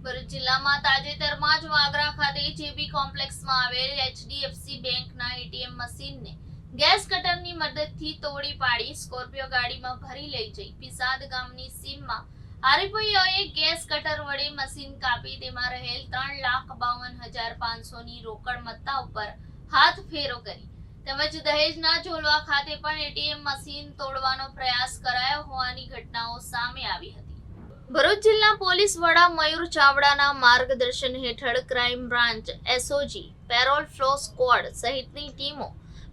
ભરૂચ જિલ્લામાં તાજેતરમાં જ વાગરા ખાતે જેબી કોમ્પ્લેક્સમાં આવેલ એચડીએફસી બેંકના એટીએમ મશીનને ગેસ કટરની મદદથી તોડી પાડી સ્કોર્પિયો ગાડીમાં ભરી લઈ જઈ પિસાદ ગામની સીમમાં આરોપીઓએ ગેસ કટર વડે મશીન કાપી તેમાં રહેલ ત્રણ લાખ બાવન હજાર પાંચસોની રોકડ મત્તા ઉપર હાથ ફેરો કરી તેમજ દહેજના ઝોલવા ખાતે પણ એટીએમ મશીન તોડવાનો પ્રયાસ કરાયો હોવાની ઘટનાઓ સામે આવી હતી ભરૂચ જિલ્લા પોલીસ વડા મયુર ચાવડાના માર્ગદર્શન હેઠળ crime branch SOG parole furlough squad સહિતની ટીમો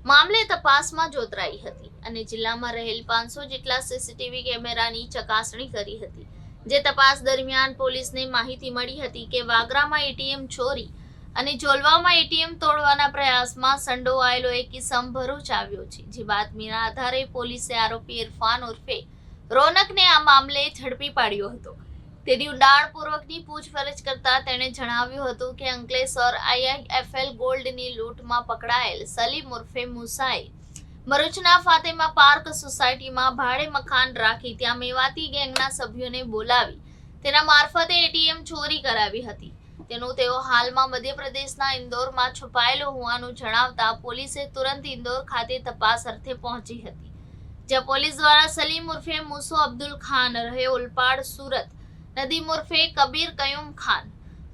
મામલે તપાસમાં જોતરાઈ હતી અને જિલ્લામાં રહેલ પાંચસો જેટલા સીસીટીવી કેમેરાની ચકાસણી કરી હતી. જે તપાસ દરમિયાન પોલીસને માહિતી મળી હતી કે વાગરામાં એટીએમ ચોરી અને જોલવામાં એટીએમ તોડવાના પ્રયાસમાં સંડોવાયેલો એક કિસમ ભરૂચ આવ્યો છે. જે બાતમીના આધારે પોલીસે આરોપી ઇરફાન ઉર્ફે રોનકને આ મામલે ઝડપી પાડ્યો હતો. તેની ઊંડાણપૂર્વકની પૂછપરછ કરતા તેણે જણાવ્યું હતું કે અંકલેશ્વર આઈઆઈએફએલ ગોલ્ડની લૂંટમાં પકડાયેલ સલીમ ઉર્ફે મુસાઈ. ભરૂચના ફાતેમા પાર્ક સોસાયટીમાં ભાડે મકાન રાખી ત્યાં મેવાતી ગેંગના સભ્યોને બોલાવી તેના મારફતે એટીએમ ચોરી કરાવી હતી. તેનું તેઓ હાલમાં મધ્યપ્રદેશના ઇન્દોરમાં છુપાયેલો હોવાનું જણાવતા પોલીસે તુરંત ઇન્દોર ખાતે તપાસ અર્થે પહોંચી હતી. જ્યાં પોલીસ દ્વારા સલીમ ઉર્ફે મુસો અબ્દુલ ખાન રહે ઉલપાડ સુરત. નદીમ ઉર્ફે કબીર કયુમ ખાન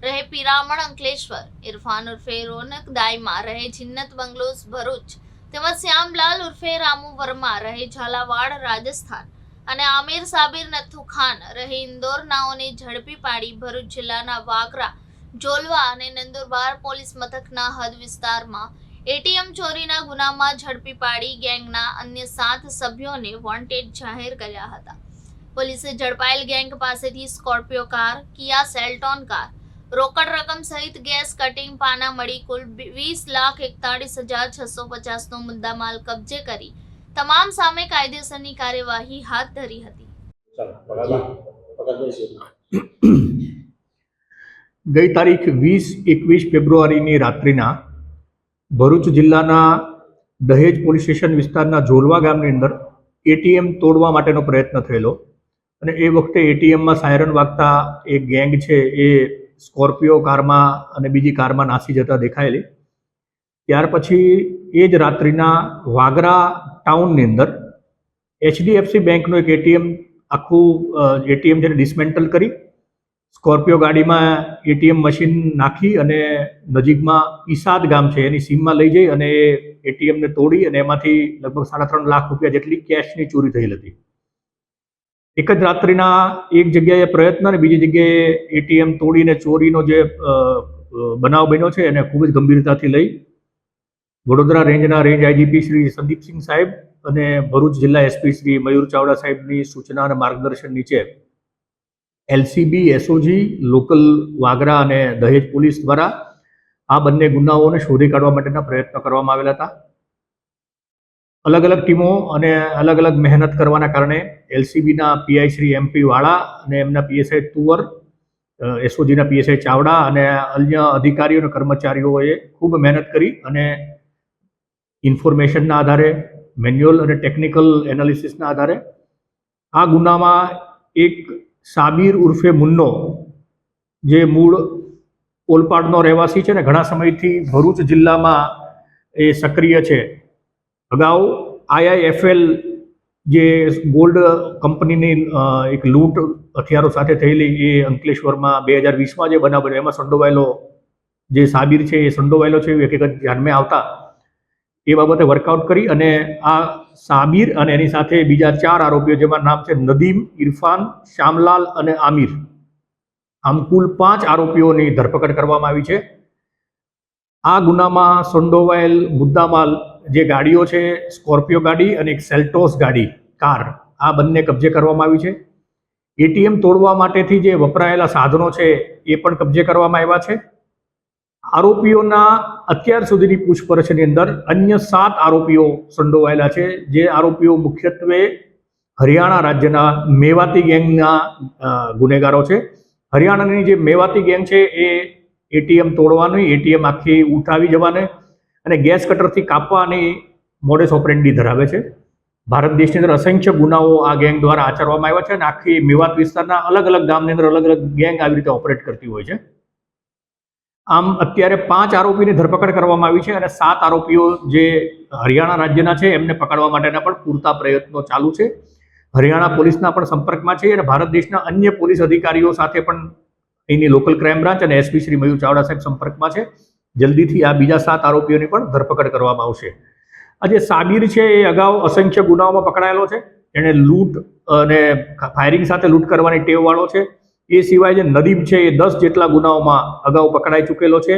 રહે પિરામણ અંકલેશ્વર. ઇરફાન ઉર્ફે રોનક દાઈમા રહે જિન્નત બંગલોઝ ભરૂચ. તેમજ શ્યામલાલ ઉર્ફે રામુ વર્મા રહે ઝાલાવાડ રાજસ્થાન. અને આમિર સાબિર નથુ ખાન રહે ઇન્દોર નાઓને ઝડપી પાડી ભરૂચ જિલ્લાના વાગરા, જોલવા અને નંદુરબાર પોલીસ મથકના હદ વિસ્તારમાં એટીએમ ચોરીના ગુનામાં ઝડપી પાડી ગેંગના અન્ય સાત સભ્યોને વોન્ટેડ જાહેર કર્યા હતા. પોલીસે ઝડપાયેલ ગેંગ પાસેથી Scorpio car Kia Seltos car રોકડ રકમ સહિત ગેસ કટિંગ પાના મળી કુલ વીસ લાખ એકતાળીસ હજાર છસો પચાસનો મુદ્દામાલ કબજે કરી તમામ સામે કાયદેસરની કાર્યવાહી હાથ ધરી હતી. ગઈ તારીખ વીસ એકવીસ ફેબ્રુઆરીની રાત્રિના ભરૂચ જિલ્લાના દહેજ પોલીસ સ્ટેશન વિસ્તારના ઝોલવા ગામની અંદર એટીએમ તોડવા માટેનો પ્રયત્ન થયેલો. અને એ વખતે એટીએમમાં સાયરન વાગતા એક ગેંગ છે, એ સ્કોર્પિયો કારમાં અને બીજી કારમાં નાસી જતા દેખાયેલી. ત્યાર પછી એ જ રાત્રિના વાગરા ટાઉનની અંદર એચડીએફસી બેંકનું એક એટીએમ આખું એટીએમ જેને ડિસમેન્ટલ કરી સ્કોર્પિયો ગાડીમાં એટીએમ મશીન નાખી અને નજીકમાં ઈસાદ ગામ છે, એની સીમમાં લઈ જઈ અને એ એટીએમને તોડી અને એમાંથી લગભગ સાડા ત્રણ લાખ રૂપિયા જેટલી કેશની ચોરી થયેલ હતી. એક જ રાત્રિના એક જગ્યાએ પ્રયત્ન અને બીજી જગ્યાએ એટીએમ તોડીને ચોરીનો જે બનાવ બન્યો છે, એને ખૂબ જ ગંભીરતાથી લઈ વડોદરા રેન્જના રેન્જ આઈજીપી શ્રી સંદીપસિંહ સાહેબ અને ભરૂચ જિલ્લા એસપી શ્રી મયુર ચાવડા સાહેબની સૂચના અને માર્ગદર્શન નીચે એલસીબી, એસઓજી, લોકલ વાગરા અને દહેજ પોલીસ દ્વારા આ બંને ગુનાઓને શોધી કાઢવા માટેના પ્રયત્નો કરવામાં આવેલા હતા. અલગ અલગ ટીમો અને અલગ અલગ મહેનત કરવાના કારણે એલસીબીના પીઆઈ શ્રી એમપી વાળા અને એમના પીએસઆઈ તુવર એસઓજીના પીએસઆઈ ચાવડા અને અન્ય અધિકારીઓ અને કર્મચારીઓએ ખૂબ મહેનત કરી અને ઇન્ફોર્મેશનના આધારે, મેન્યુઅલ અને ટેકનિકલ એનાલિસિસના આધારે આ ગુનામાં એક સાબિર ઉર્ફે મુન્નો, જે મૂળ ઓલપાડનો રહેવાસી છે ને ઘણા સમયથી ભરૂચ જિલ્લામાં એ સક્રિય છે. અગાઉ આઈઆઈએફએલ જે ગોલ્ડ કંપનીની એક લૂંટ હથિયારો સાથે થયેલી એ અંકલેશ્વરમાં બે હજાર વીસમાં જે બનાવ એમાં સંડોવાયેલો જે સાબિર છે એ સંડોવાયેલો છે એ હકીકત ધ્યાનમાં આવતા એ બાબતે વર્કઆઉટ કરી અને આ સામીર અને એની સાથે બીજા ચાર આરોપીઓ જેમાં નામ છે નદીમ, ઇરફાન શ્યામલાલ અને આમિર. આમ કુલ પાંચ આરોપીઓની ધરપકડ કરવામાં આવી છે. આ ગુનામાં સંડોવાયેલ મુદ્દામાલ જે ગાડીઓ છે, સ્કોર્પિયો ગાડી અને એક સેલ્ટોસ ગાડી, કાર, આ બંને કબજે કરવામાં આવી છે. એટીએમ તોડવા માટેથી જે વપરાયેલા સાધનો છે, એ પણ કબજે કરવામાં આવ્યા છે. આરોપીઓના અત્યાર સુધીની પૂછપરછની અંદર અન્ય સાત આરોપીઓ સંડોવાયેલા છે. જે આરોપીઓ મુખ્યત્વે હરિયાણા રાજ્યના મેવાતી ગેંગના ગુનેગારો છે. હરિયાણાની જે મેવાતી ગેંગ છે એ એટીએમ તોડવાની, એટીએમ આખી ઉઠાવી જવાને અને ગેસ કટરથી કાપવાની મોડેસ ઓપરેન્ડી ધરાવે છે. ભારત દેશની અંદર અસંખ્ય ગુનાઓ આ ગેંગ દ્વારા આચરવામાં આવ્યા છે અને આખી મેવાત વિસ્તારના અલગ અલગ ગામની અંદર અલગ અલગ ગેંગ આવી રીતે ઓપરેટ કરતી હોય છે. આમ અત્યારે પાંચ આરોપીની ધરપકડ કરવામાં આવી છે અને સાત આરોપીઓ જે હરિયાણા રાજ્યના છે, એમને પકડવા માટેના પણ પૂરતા પ્રયત્નો ચાલુ છે. હરિયાણા પોલીસના પણ સંપર્કમાં છે અને ભારત દેશના અન્ય પોલીસ અધિકારીઓ સાથે પણ અહીંની લોકલ ક્રાઇમ બ્રાન્ચ અને એસપી શ્રી મયુર ચાવડા સાહેબ સંપર્કમાં છે. જલ્દીથી આ બીજા સાત આરોપીઓની પણ ધરપકડ કરવામાં આવશે. આજે સાબીર છે એ અગાઉ અસંખ્ય ગુનાઓમાં પકડાયેલો છે. એણે લૂંટ અને ફાયરિંગ સાથે લૂંટ કરવાની ટેવવાળો છે. એ સિવાય જે નદીમ છે એ દસ જેટલા ગુનાઓમાં અગાઉ પકડાઈ ચૂકેલો છે.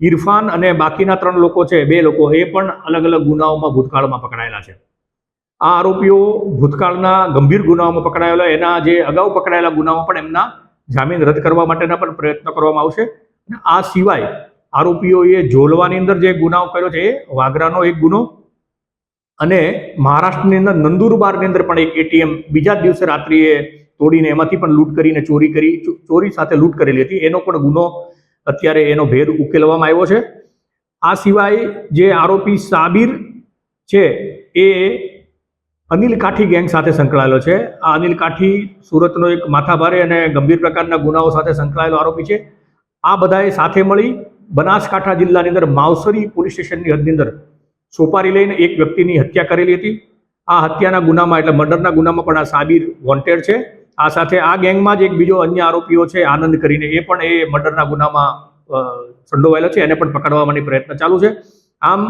ઇરફાન અને બાકીના ત્રણ લોકો છે, બે લોકો, એ પણ અલગ અલગ ગુનાઓમાં ભૂતકાળમાં પકડાયેલા છે. આ આરોપીઓ ભૂતકાળના ગંભીર ગુનાઓમાં પકડાયેલા, એના જે અગાઉ પકડાયેલા ગુનાઓ પણ એમના જામીન રદ કરવા માટેના પણ પ્રયત્ન કરવામાં આવશે. અને આ સિવાય આરોપીઓએ જોલવાની અંદર જે ગુનાઓ કર્યો છે, એ વાગરાનો એક ગુનો અને મહારાષ્ટ્રની અંદર નંદુરબારની અંદર પણ એક એટીએમ બીજા દિવસે રાત્રિએ તોડીને એમાંથી પણ લૂંટ કરીને ચોરી કરી ચોરી સાથે લૂંટ કરેલી હતી. એનો પણ ગુનો અત્યારે એનો ભેદ ઉકેલવામાં આવ્યો છે. આ સિવાય જે આરોપી સાબિર છે, એ અનિલ કાઠી ગેંગ સાથે સંકળાયેલો છે. આ અનિલ કાઠી સુરતનો એક માથાભારે અને ગંભીર પ્રકારના ગુનાઓ સાથે સંકળાયેલો આરોપી છે. આ બધાએ સાથે મળી બનાસકાંઠા જિલ્લાની અંદર માવસરી પોલીસ સ્ટેશનની હદની અંદર સોપારી લઈને એક વ્યક્તિની હત્યા કરેલી હતી. આ હત્યાના ગુનામાં એટલે મર્ડરના ગુનામાં પણ આ સાબિર વોન્ટેડ છે. આ સાથે આ ગેંગમાં જ એક બીજો અન્ય આરોપીઓ છે, આનંદ કરીને. એ પણ એ મર્ડરના ગુનામાં સંડોવાયેલો છે, એને પણ પકડવાની પ્રયત્ન ચાલુ છે. આમ,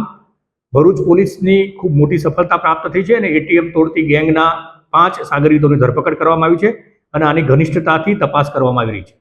ભરૂચ પોલીસની ખૂબ મોટી સફળતા પ્રાપ્ત થઈ છે અને એટીએમ તોડતી ગેંગના પાંચ સાગરીતોની ધરપકડ કરવામાં આવી છે અને આની ઘનિષ્ઠતાથી તપાસ કરવામાં આવી રહી છે.